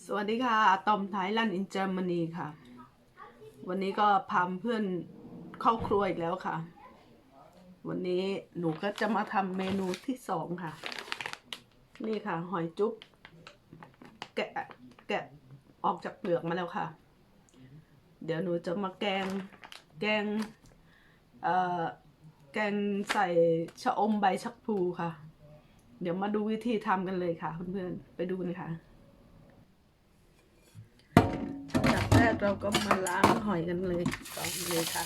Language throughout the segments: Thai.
สวัสดีค่ะตอมไทยแลนด์อินเจอร์มนีค่ะ วันนี้ก็พาเพื่อนเข้าครัวอีกแล้วค่ะ วันนี้หนูก็จะมาทำเมนูที่สองค่ะ นี่ค่ะ หอยจุ๊บแกะแกะออกจากเปลือกมาแล้วค่ะ เดี๋ยวหนูจะมาแกงแกงเอ่อแกงใส่ชะอมใบชักพลูค่ะ เดี๋ยวมาดูวิธีทำกันเลยค่ะเพื่อนๆไปดูกันค่ะ อันดับแรก เราก็มาล้างหอยกันเลยก่อนเลยค่ะ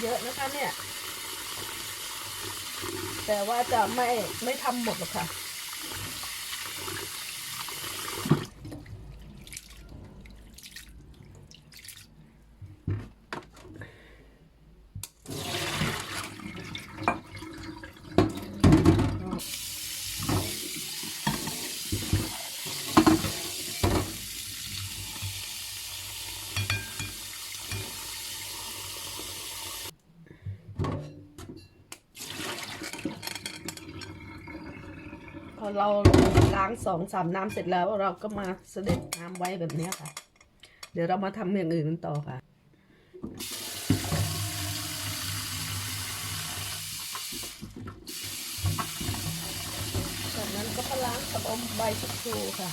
เยอะนะคะเนี่ย แต่ว่าจะไม่ไม่ทำหมดหรอกค่ะ เราล้างสองสามน้ำเสร็จแล้ว เราก็มาเสด็จน้ำไว้แบบเนี้ยค่ะ เดี๋ยวเรามาทำอย่างอื่นต่อค่ะจากนั้นก็มาล้างสะอมใบชะพลูค่ะ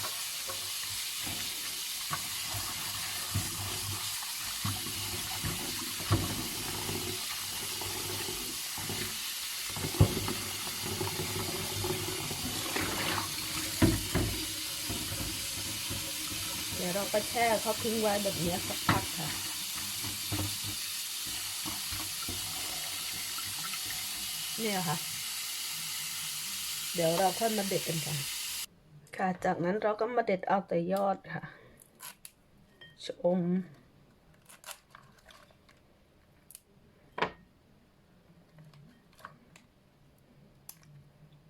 เดี๋ยวเรา ก็แช่เขาทิ้งไว้แบบนี้สักพักค่ะ เนี่ยค่ะ เดี๋ยวเราค่อยมาเด็ดกันค่ะ ค่ะจากนั้นเราก็มาเด็ดเอาแต่ยอดค่ะ ชม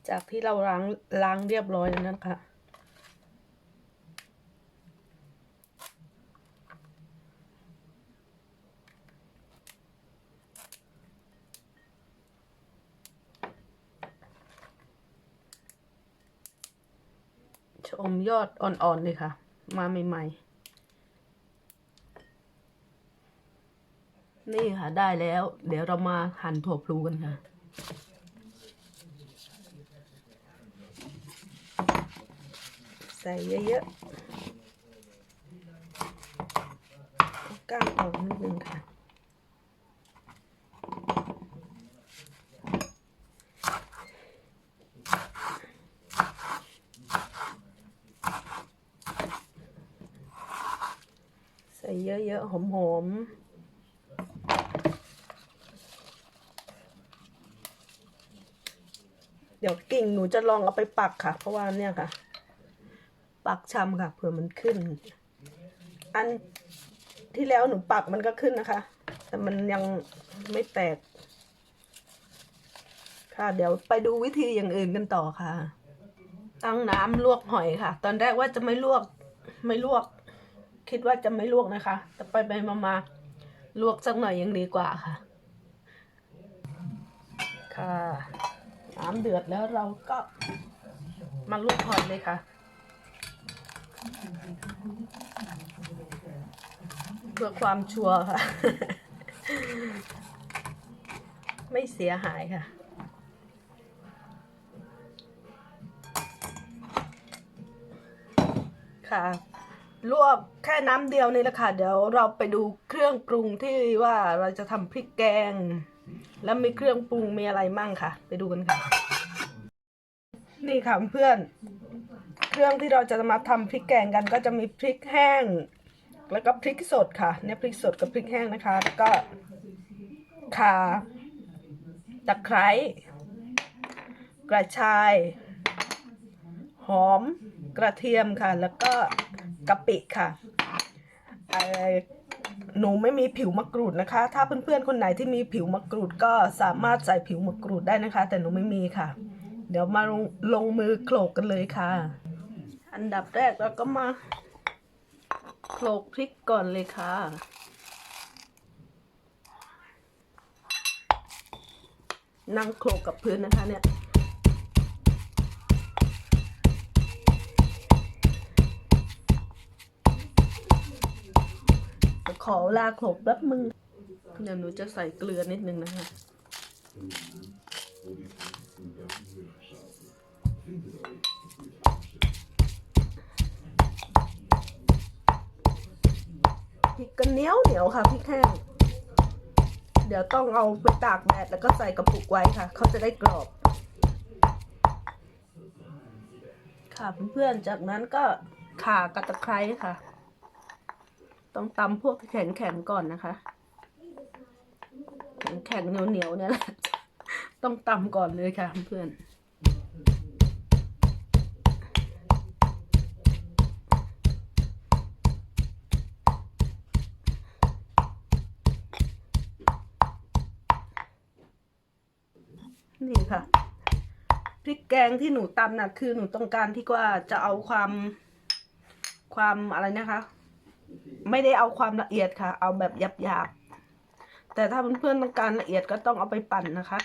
จากที่เราล้างล้างเรียบร้อยแล้วนะคะ ชม ยอดอ่อนๆเลยค่ะ มาใหม่ๆ นี่ค่ะได้แล้ว เดี๋ยวเรามาหั่นถั่วพลูกันค่ะ ใส่เยอะๆก้างออกนิดนึงค่ะ เยอะๆ หอมๆ เดี๋ยวกิ่งหนูจะลองเอาไปปักค่ะ เพราะว่าเนี่ยค่ะ ปักชำค่ะเผื่อมันขึ้น อันที่แล้วหนูปักมันก็ขึ้นนะคะ แต่มันยังไม่แตก ค่ะ เดี๋ยวไปดูวิธีอย่างอื่นกันต่อค่ะ ตั้งน้ำลวกหอยค่ะ ตอนแรกว่าจะไม่ลวกไม่ลวก คิดว่าจะไม่ลวกนะคะ แต่ไปไปมามาลวกสักหน่อยยังดีกว่าค่ะ ค่ะน้ำเดือดแล้วเราก็มาลวกหอยเลยค่ะเพื่อความชัวร์ค่ะ ไม่เสียหายค่ะ ค่ะ ลวกแค่น้ำเดียวนี่แหละค่ะ เดี๋ยวเราไปดูเครื่องปรุงที่ว่าเราจะทำพริกแกง แล้วมีเครื่องปรุงมีอะไรมั่งค่ะ ไปดูกันค่ะ นี่ค่ะเพื่อน เครื่องที่เราจะมาทำพริกแกงกันก็จะมีพริกแห้ง แล้วก็พริกสดค่ะ เนี่ยพริกสดกับพริกแห้งนะคะแล้วก็ข่าตะไคร้กระชาย หอมกระเทียมค่ะ แล้วก็ กะปิค่ะหนูไม่มีผิวมะกรูดนะคะ ถ้าเพื่อนๆคนไหนที่มีผิวมะกรูดก็สามารถใส่ผิวมะกรูดได้นะคะ แต่หนูไม่มีค่ะ เดี๋ยวมาลงลงมือโขลกกันเลยค่ะ อันดับแรกเราก็มาโขลกพริกก่อนเลยค่ะนั่งโคลกกับพื้นนะคะเนี่ย ข อเวลาโขลกแป๊บมึงเดี๋ยวหนูจะใส่เกลือนิดนึงนะคะพริกก็เหนียวเหนียวค่ะพริกแห้งเดี๋ยวต้องเอาไปตากแดดแล้วก็ใส่กระปุกไว้ค่ะ เขาจะได้กรอบ ค่ะเพื่อนๆจากนั้นก็ข่ากับตะไคร้ค่ะ ต้องตำพวกแข็งๆก่อนนะคะ แข็งๆเหนียวๆเนี่ยแหละต้องตำก่อนเลยค่ะเพื่อนนี่ค่ะพริกแกงที่หนูตำน่ะคือหนูต้องการที่ว่าจะเอาความความอะไรนะคะ ไม่ได้เอาความละเอียดค่ะ เอาแบบหยาบๆ แต่ถ้าเพื่อนๆต้องการละเอียดก็ต้องเอาไปปั่นนะคะ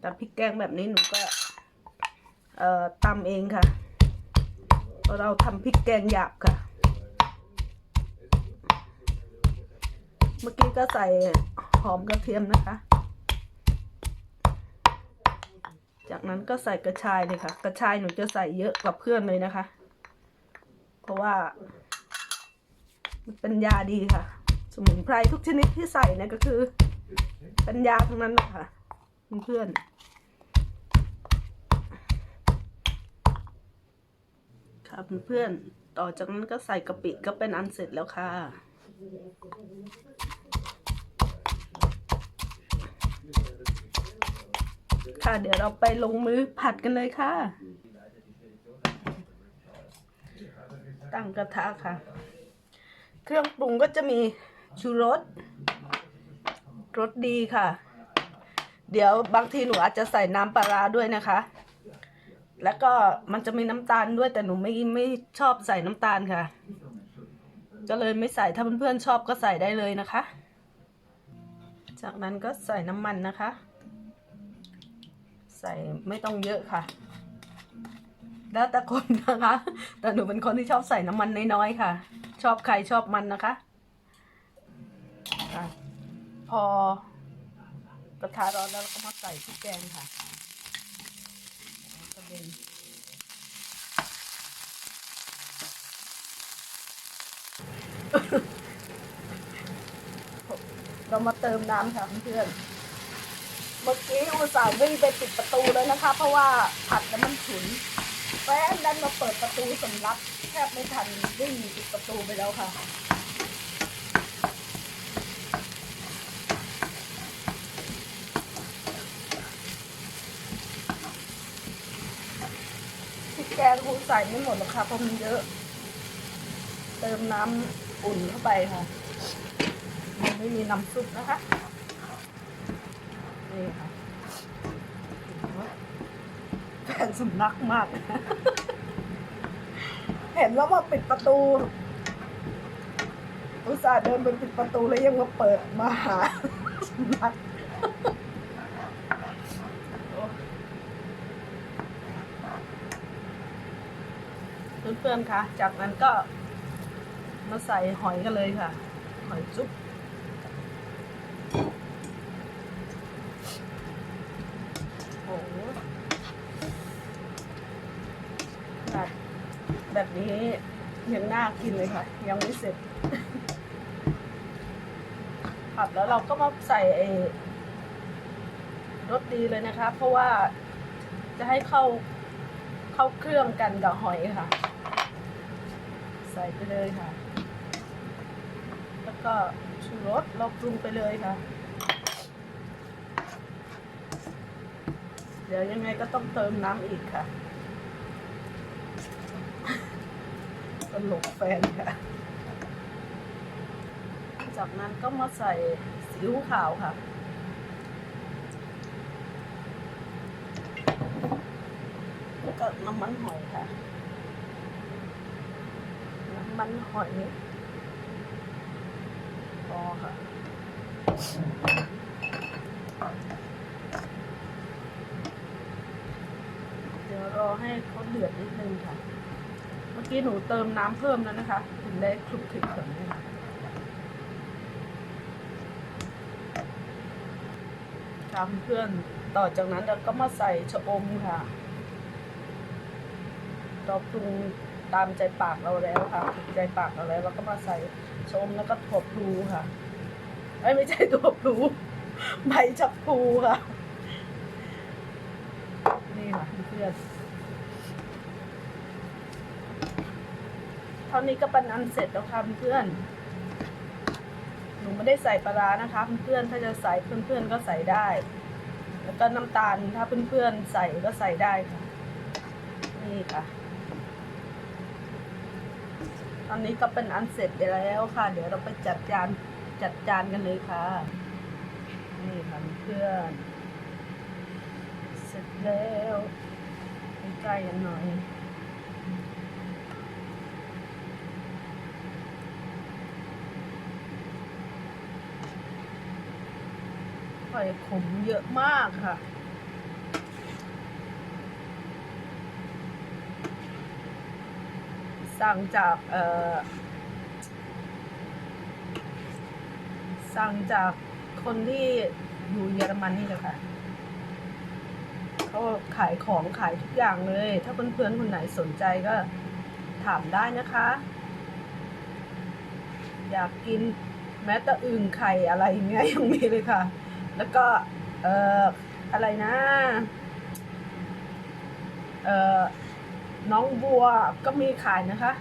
แต่พริกแกงแบบนี้หนูก็ เอ่อตำเองค่ะ เราทำพริกแกงหยาบค่ะ เมื่อกี้ก็ใส่หอมกระเทียมนะคะ จากนั้นก็ใส่กระชายเลยค่ะ กระชายหนูจะใส่เยอะกว่าเพื่อนเลยนะคะ เพราะว่า ป็นยาดีค่ะ สมุนไพรทุกชนิดที่ใส่เนี่ยก็คือเป็นยาทั้งนั้นนะคะเพื่อนๆค่ะเพื่อนต่อจากนั้นก็ใส่กะปิก็เป็นอันเสร็จแล้วค่ะค่ะเดี๋ยวเราไปลงมือผัดกันเลยค่ะ ตั้งกระทะค่ะ เครื่องปรุงก็จะมีชูรสรสดีค่ะ เดี๋ยวบางทีหนูอาจจะใส่น้ำปลาร้าด้วยนะคะ แล้วก็มันจะมีน้ำตาลด้วยแต่หนูไม่ไม่ชอบใส่น้ำตาลค่ะก็เลยไม่ใส่ถ้าเพื่อนๆชอบก็ใส่ได้เลยนะคะ จากนั้นก็ใส่น้ำมันนะคะ ใส่ไม่ต้องเยอะค่ะ แล้วแต่คนนะคะ แต่หนูเป็นคนที่ชอบใส่น้ำมันน้อยๆค่ะ ชอบใครชอบมันนะคะค่ะพอกระทะร้อนแล้วเราก็มาใส่พริกแกงค่ะกระเด็นเรามาเติมน้ำค่ะเพื่อน เมื่อกี้อุตส่าห์วิ่งไปปิดประตูแล้วนะคะ เพราะว่าผัดแล้วมันฉุนแฟนดันมาเปิดประตูสำลัก แทบไม่ทันวิ่งปิดประตูไปแล้วค่ะพริกแกงคงใส่ไม่หมดหรอกค่ะเพราะมันเยอะ เติมน้ำอุ่นเข้าไปค่ะมันไม่มีน้ำซุปนะคะ นี่ค่ะแฟนสำนักมาก ห็นแล้วว่าปิดประตูอุตส่าห์เดินไปปิดประตูแล้วยังมาเปิดมาหาสำนักเพื่อนๆคะจากนั้นก็มาใส่หอยกันเลยค่ะ หอยจุ๊บ โอ้โหแบบ แบบนี้ยังน่ากินเลยค่ะ ยังไม่เสร็จผัดแล้วเราก็มาใส่ไอ้รสดีเลยนะคะ เพราะว่าจะให้เข้าเข้าเครื่องกันกับหอยค่ะ ใส่ไปเลยค่ะ แล้วก็ชูรสเราปรุงไปเลยค่ะ เดี๋ยวยังไงก็ต้องเติมน้ำอีกค่ะ ลกแฟนค่ะ จากนั้นก็มาใส่สีขาวค่ะ แล้วก็น้ำมันหอยค่ะ น้ำมันหอยพอค่ะเดี๋ยวรอให้เขาเดือดนิดนึงค่ะ มื่อกี้หนูเติมน้ำเพิ่มแล้วนะคะ ถึงได้คลุกคลิกแบบนี้ค่ะค่ะเพื่อนต่อจากนั้นเราก็มาใส่ชะอมค่ะ เราปรุงตามใจปากเราแล้วค่ะใจปากเราแล้วเราก็มาใส่ชะอมแล้วก็ถั่วพลูค่ะเอ้ไม่ใช่ถั่วพลูใบชะพลูค่ะ นี่ค่ะเพื่อน เท่านี้ก็เป็นอันเสร็จแล้วค่ะเพื่อนหนูไม่ได้ใส่ปลาร้านะคะเพื่อนถ้าจะใส่เพื่อนๆก็ใส่ได้ แล้วก็น้ำตาลถ้าเพื่อนๆใส่ก็ใส่ได้ค่ะนี่ค่ะตอนนี้ก็เป็นอันเสร็จไปแล้วค่ะ เดี๋ยวเราไปจัดจานจัดจานกันเลยค่ะ นี่ค่ะเพื่อนเสร็จแล้วใกล้กันหน่อย หอยขมเยอะมากค่ะ สั่งจากเอ่อสั่งจากคนที่อยู่เยอรมันนี่แหละค่ะเขาขายของขายทุกอย่างเลย ถ้าเพื่อนๆคนไหนสนใจก็ถามได้นะคะ อยากกินแม้แต่อึ่งไข่อะไรเงี้ยยังมีเลยค่ะ แล้วก็ เอ่อ อะไรนะ เอ่อ น้องบัวก็มีขายนะคะ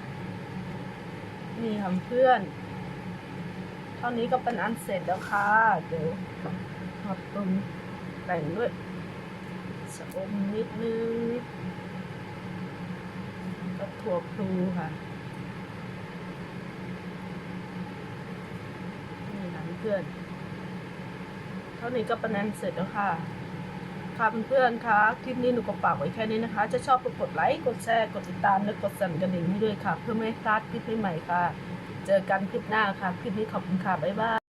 นี่ค่ะเพื่อน เท่านี้ก็เป็นอันเสร็จแล้วค่ะ เดี๋ยวขอบคุณแต่งด้วยสะอมนิดนึงก็ถั่วพลูค่ะนี่ค่ะเพื่อน ท่านี้ก็เป็นอันเสร็จแล้วค่ะ ค่ะเพื่อนๆคะคลิปนี้หนูก็ฝากไว้แค่นี้นะคะ จะชอบก็กดไลค์ กดแชร์ กดติดตาม และกดสั่นกระดิ่งให้ด้วยค่ะ เพื่อไม่ให้พลาดคลิปใหม่ๆค่ะ เจอกันคลิปหน้าค่ะ คลิปนี้ขอบคุณค่ะ บ๊ายบาย